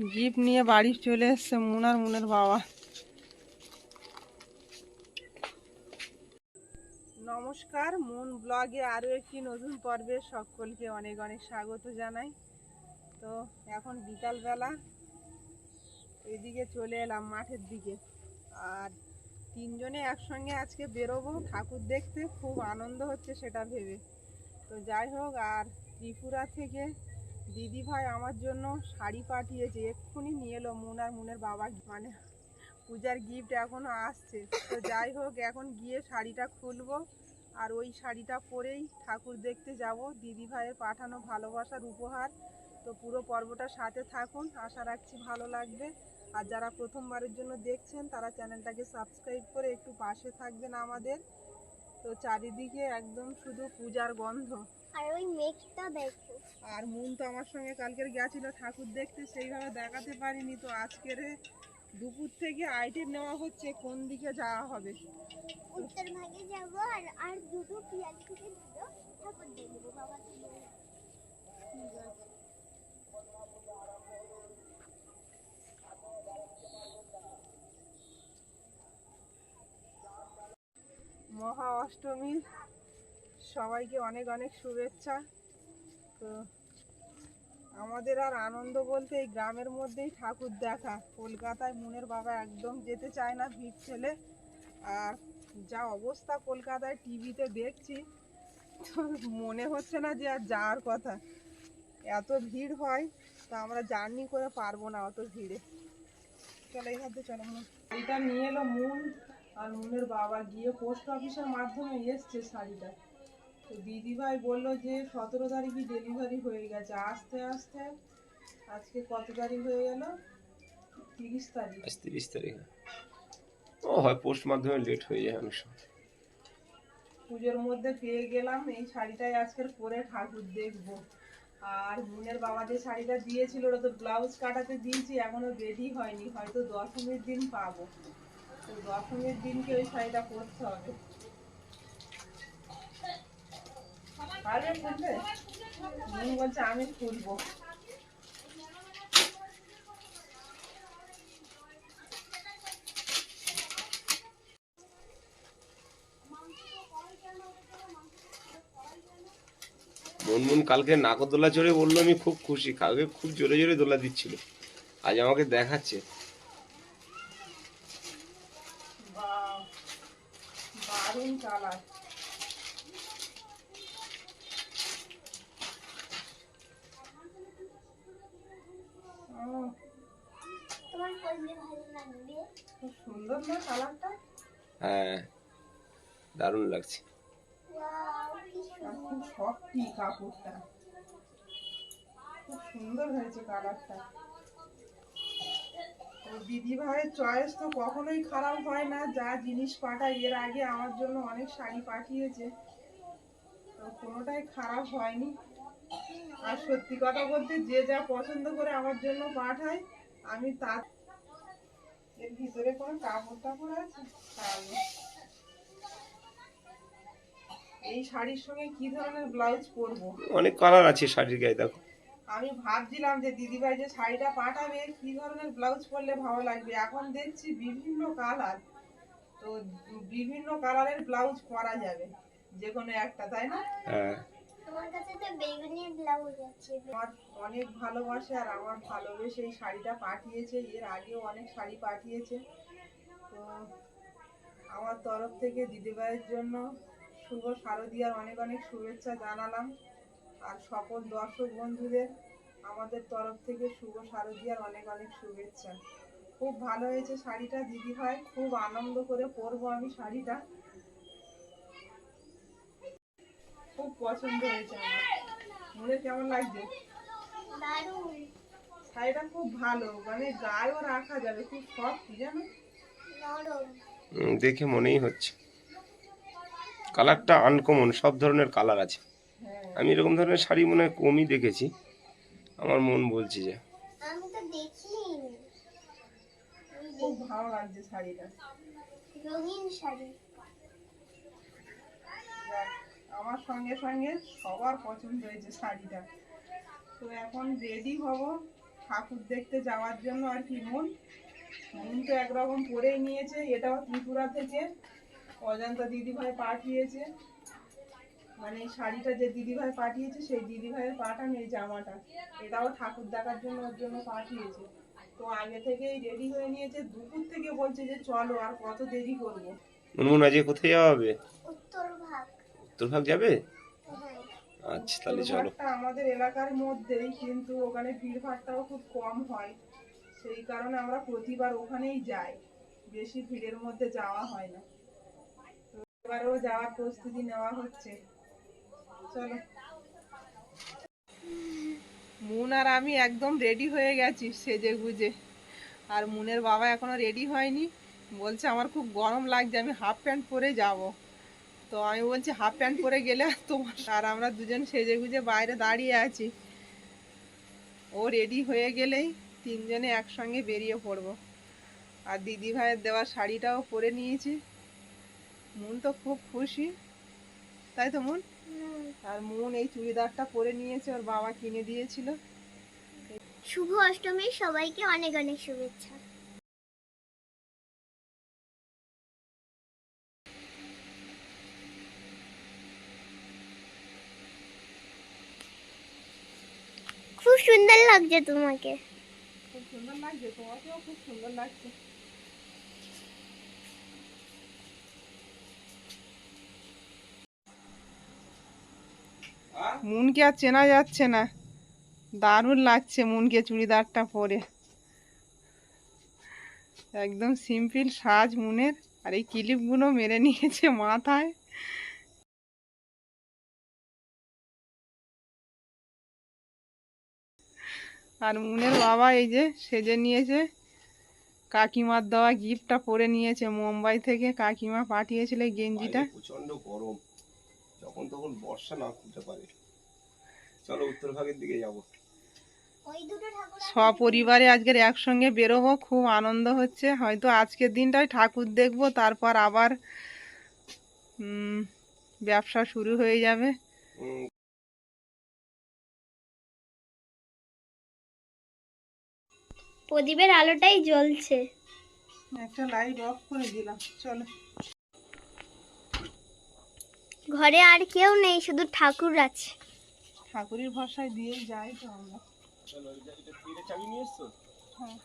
Zip নিয়ে বাড়ি চলে এসছে মুনার মুনের বাবা। নমস্কার, মুন ব্লগে আরও একটি নতুন পর্বে সকলকে অনেক অনেক স্বাগত জানাই। তো এখন বিকালবেলা, এদিকে চলে এলাম মাঠের দিকে। আর তিনজনে একসঙ্গে আজকে বেরোবো ঠাকুর দেখতে, খুব আনন্দ হচ্ছে সেটা ভেবে। তো যাই হোক, আর ত্রিপুরা থেকে দিদি ভাই আমার জন্য শাড়ি পাঠিয়েছে, এক্ষুনি নিয়ে এলো মুন আর মুনের বাবা মানে পূজার গিফট এখনও আসছে। তো যাই হোক, এখন গিয়ে শাড়িটা খুলবো আর ওই শাড়িটা পরেই ঠাকুর দেখতে যাব। দিদি ভাইয়ের পাঠানো ভালোবাসার উপহার। তো পুরো পর্বটা সাথে থাকুন, আশা রাখছি ভালো লাগবে। আর যারা প্রথমবারের জন্য দেখছেন, তারা চ্যানেলটাকে সাবস্ক্রাইব করে একটু পাশে থাকবেন আমাদের। তো চারিদিকে একদম শুধু পূজার গন্ধ। আর ওই মেঘটা দেখো। আর মুন তো আমার সঙ্গে কালকের গেছিল ঠাকুর দেখতে সেইভাবে দেখাতে পারিনি তো। আজকের দুপুর থেকে আইটেম নেওয়া হচ্ছে কোন দিকে যাওয়া হবে? উত্তর ভাগে যাব আর আর দুটো পিয়াজ থেকে দুটো ঠাকুর দেখব বাবা মহা অষ্টমীর সবাইকে অনেক অনেক শুভেচ্ছা। তো আমাদের আর আনন্দ বলতে এই গ্রামের মধ্যেই ঠাকুর দেখা। কলকাতায় মুনের বাবা একদম যেতে চায় না ভিড় ছেলে আর যা অবস্থা কলকাতায় টিভিতে দেখছি মনে হচ্ছে না যে আর যাওয়ার কথা। এত ভিড় হয়, তা আমরা জার্নি করে পারব না অত ভিড়ে। চলো, এই হাতে চলো এটা নিয়ে এলো মুন, আর মুনের বাবা গিয়ে পোস্ট অফিসের মাধ্যমে এসছে শাড়িটা। দিদিভাই বলল যে সতেরো তারিখই ডেলিভারি হয়ে গেছে। আস্তে আস্তে আজকে কত তারিখ হয়ে গেল? তিরিশ তারিখ। তিরিশ তারিখ। ও হয় পোস্ট মাধ্যমে লেট হয়ে যায় অনেক সময়। পুজোর মধ্যে পেয়ে গেলাম এই শাড়িটাই আজকের পরে ঠাকুর দেখব। আর মুনের বাবা যে শাড়িটা দিয়েছিল ওটা তো ব্লাউজ কাটাতে দিয়েছি এখনও রেডি হয়নি। হয়তো দশমীর দিন পাবো। তো দশমীর দিনকে ওই শাড়িটা পরতে হবে। খুলবে মুন মনমন কালকে নাগরদোলা চড়ে বলল, আমি খুব খুশি। কালকে খুব জোরে জোরে দোলা দিচ্ছিল। আজ আমাকে দেখাচ্ছে বাহ দারুণ কালার তোমার করলে ভালো লাগবে খুব সুন্দর না কালারটা? হ্যাঁ দারুণ লাগছে। Wow, কি আর খুব সফটি কাপড়টা। খুব সুন্দর হয়েছে কালারটা। দিদি ভাইয়ের চয়েস তো কখনোই খারাপ হয় না। যা জিনিস পাঠায় এর আগে আমার জন্য অনেক শাড়ি পাঠিয়েছে। তো কোনোটাই খারাপ হয়নি। আর সত্যি কথা বলতে যে যা পছন্দ করে আমার জন্য পাঠায় আমি তার এর ভিতরে কোনো কাপড় টাপড় আছে? তাহলে। এই শাড়ির সঙ্গে কি ধরনের ব্লাউজ পরবো? অনেক কালার আছে শাড়ির গায়ে দেখো। আমি ভাবছিলাম যে দিদিভাই যে শাড়িটা পাঠাবে কি ধরনের ব্লাউজ পরলে ভালো লাগবে? এখন দেখছি বিভিন্ন কালার তো বিভিন্ন কালারের ব্লাউজ করা যাবে যে কোনো একটা তাই না? হ্যাঁ। অনেক ভালোবাসে আর আমার ভালোবেসে এই শাড়িটা পাঠিয়েছে। এর আগেও অনেক শাড়ি পাঠিয়েছে। তো আমার তরফ থেকে দিদিভাইয়ের জন্য শুভ শারদীয়ার অনেক অনেক শুভেচ্ছা জানালাম। আর সকল দর্শক বন্ধুদের আমাদের তরফ থেকে শুভ শারদীয়ার অনেক অনেক শুভেচ্ছা। খুব ভালো হয়েছে শাড়িটা দিদিভাই। খুব আনন্দ করে পরবো আমি শাড়িটা। খুব পছন্দ হয়েছে আমার। মনে কেমন লাগছে? শাড়িটা খুব ভালো মানে গায়েও রাখা যাবে খুব সফট জানো? দেখে মনেই হচ্ছে। কালারটা আনকমন সব ধরনের কালার আছে। হ্যাঁ। আমি এরকম ধরনের শাড়ি মনে হয় কমই দেখেছি। আমার মন বলছে যে। আমি তো দেখিনি। খুব ভালো লাগছে শাড়িটা। রঙিন শাড়ি। যাক, আমার সঙ্গে সঙ্গে সবার পছন্দ হয়েছে শাড়িটা। তো এখন রেডি হব ঠাকুর দেখতে যাওয়ার জন্য আর কি মন। মন তো একরকম পরেই নিয়েছে এটাও ত্রিপুরা থেকে। অজন্তা দিদিভাই পাঠিয়েছে। মানে এই শাড়িটা যে দিদিভাই পাঠিয়েছে সেই দিদিভাইয়ের পাঠানো এই জামাটা। এটাও ঠাকুর দেখার জন্য ওর জন্য পাঠিয়েছে। তো আগে থেকেই রেডি হয়ে নিয়েছে। দুপুর থেকে বলছে যে চলো আর কত দেরি করব। মুনমুন আজকে কোথায় যাওয়া হবে? উত্তর ভাগ উত্তরভাগ যাবে? হ্যাঁ। আচ্ছা তাহলে চলো। আমাদের এলাকার মধ্যেই কিন্তু ওখানে ভিড়ভাড়টাও খুব কম হয়। সেই কারণে আমরা প্রতিবার ওখানেই যাই। বেশি ভিড়ের মধ্যে যাওয়া হয় না। এবারেও যাওয়ার প্রস্তুতি নেওয়া হচ্ছে। চলো। মুন আর আমি একদম রেডি হয়ে গেছি সেজে গুজে আর মুনের বাবা এখনও রেডি হয়নি। বলছে আমার খুব গরম লাগছে আমি হাফ প্যান্ট পরে যাব। তো আমি বলছি হাফ প্যান্ট পরে গেলে তোমার আর আমরা দুজন সেজে গুজে বাইরে দাঁড়িয়ে আছি। ও রেডি হয়ে গেলেই তিনজনে একসঙ্গে বেরিয়ে পড়ব। আর দিদি ভাইয়ের দেওয়া শাড়িটাও পরে নিয়েছি। মন তো খুব খুশি। তাই তো মন? আর মন এই চুড়িদারটা পরে নিয়েছে, ওর বাবা কিনে দিয়েছিল। শুভ অষ্টমীর সবাইকে অনেক অনেক শুভেচ্ছা খুব সুন্দর লাগছে তোমাকে। খুব সুন্দর লাগছে তোমাকেও খুব সুন্দর লাগছে। মুনকে আর চেনা যাচ্ছে না। দারুণ লাগছে মুনকে চুড়িদারটা পরে। একদম সিম্পল সাজ মুনের আর এই ক্লিপগুলো মেরে নিয়েছে মাথায়। আর মুনের বাবা এই যে সেজে নিয়েছে। কাকিমার দেওয়া গিফটটা পরে নিয়েছে মুম্বাই থেকে। কাকিমা পাঠিয়েছিল গেঞ্জিটা। প্রচণ্ড গরম। যখন তখন বর্ষা না খুলতে পারে। চলো উত্তরভাগের দিকে যাব। ওই দুটো ঠাকুর সপরিবারে আজকের একসঙ্গে বেরোবো খুব আনন্দ হচ্ছে। হয়তো আজকের দিনটাই ঠাকুর দেখব তারপর আবার ব্যবসা শুরু হয়ে যাবে। প্রদীপের আলোটাই জ্বলছে। একটা লাইট অফ করে দিলাম চলো। ঘরে আর কেউ নেই শুধু ঠাকুর আছে। ঠাকুরের ভরসায় দিয়ে যাই তো আমরা। চলো এটা চাবি নিয়ে এসছো হ্যাঁ।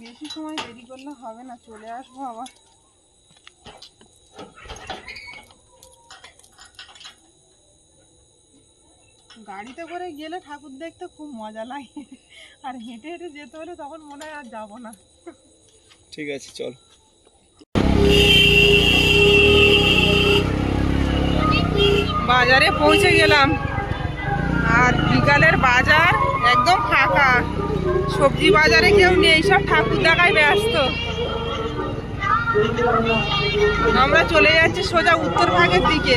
বেশি সময় দেরি করলে হবে না চলে আসব আবার। গাড়িতে করে গেলে ঠাকুর দেখতে খুব মজা লাগে। আর হেঁটে হেঁটে যেতে হলে তখন মনে হয় আর যাব না। ঠিক আছে চল। বাজারে পৌঁছে গেলাম। আর বিকালের বাজার একদম ফাঁকা। সবজি বাজারে কেউ নেই সব ঠাকুর দেখায় ব্যস্ত। আমরা চলে যাচ্ছি সোজা উত্তর ভাগের দিকে।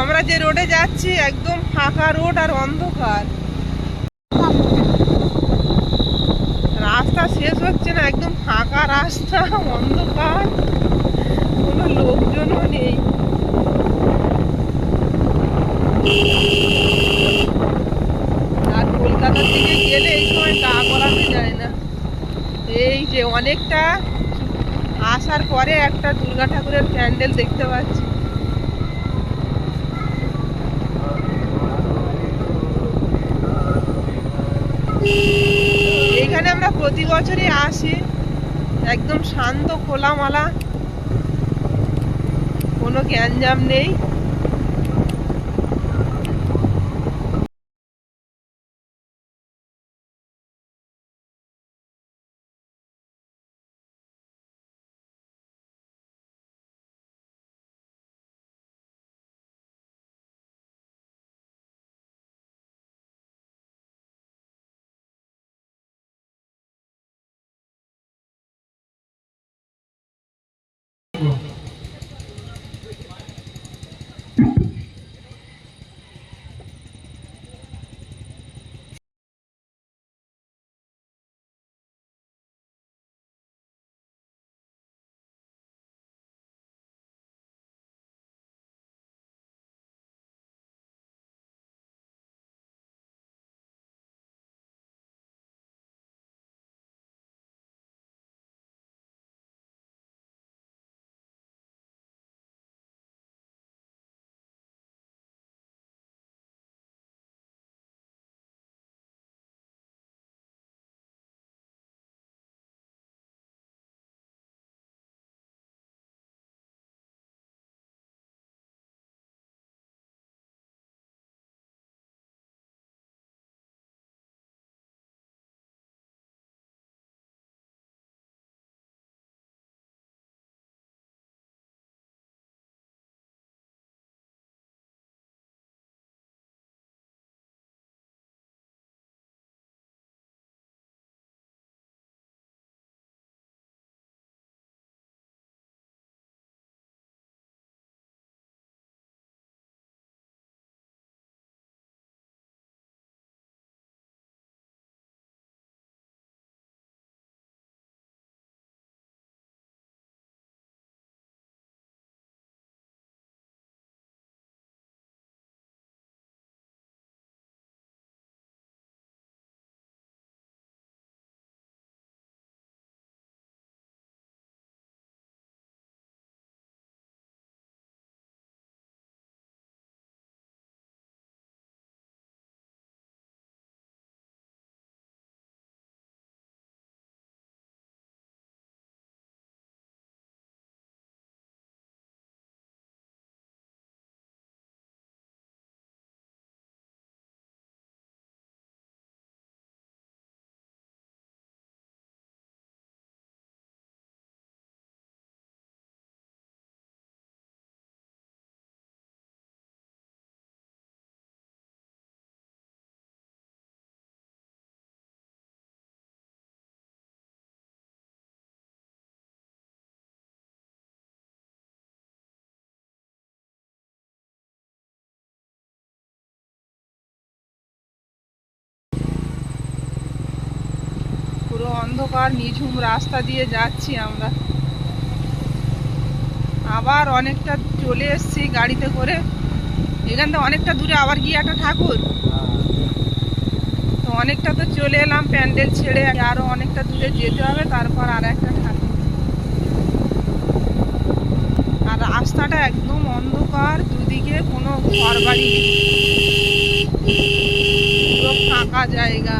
আমরা যে রোডে যাচ্ছি, একদম ফাঁকা রোড আর অন্ধকার। রাস্তা শেষ হচ্ছে না, একদম ফাঁকা রাস্তা, অন্ধকার। কোনো লোকজনও নেই। আর কলকাতার দিকে গেলে এই সময় গা করানো যায় না। এই যে অনেকটা, আসার পরে একটা দুর্গা ঠাকুরের প্যান্ডেল দেখতে পাচ্ছি এইখানে আমরা প্রতি বছরই আসে। একদম শান্ত খোলামালা। কোনো গ্যাঞ্জাম নেই। অন্ধকার, নিঝুম রাস্তা দিয়ে যাচ্ছি আমরা। আবার অনেকটা চলে এসেছি গাড়িতে করে। এখান থেকে অনেকটা দূরে আবার গিয়ে একটা ঠাকুর। তো অনেকটা তো চলে এলাম, প্যান্ডেল ছেড়ে আরও অনেকটা দূরে যেতে হবে, তারপর আর একটা ঠাকুর। আর রাস্তাটা একদম অন্ধকার, দুদিকে কোনো ঘর বাড়ি ফাঁকা জায়গা।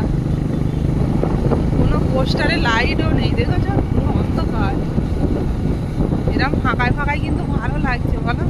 পোস্টারে লাইটও নেই দেখেছ? অন্ধকার। এরকম ফাঁকায় ফাঁকায় কিন্তু ভালো লাগছে বলো?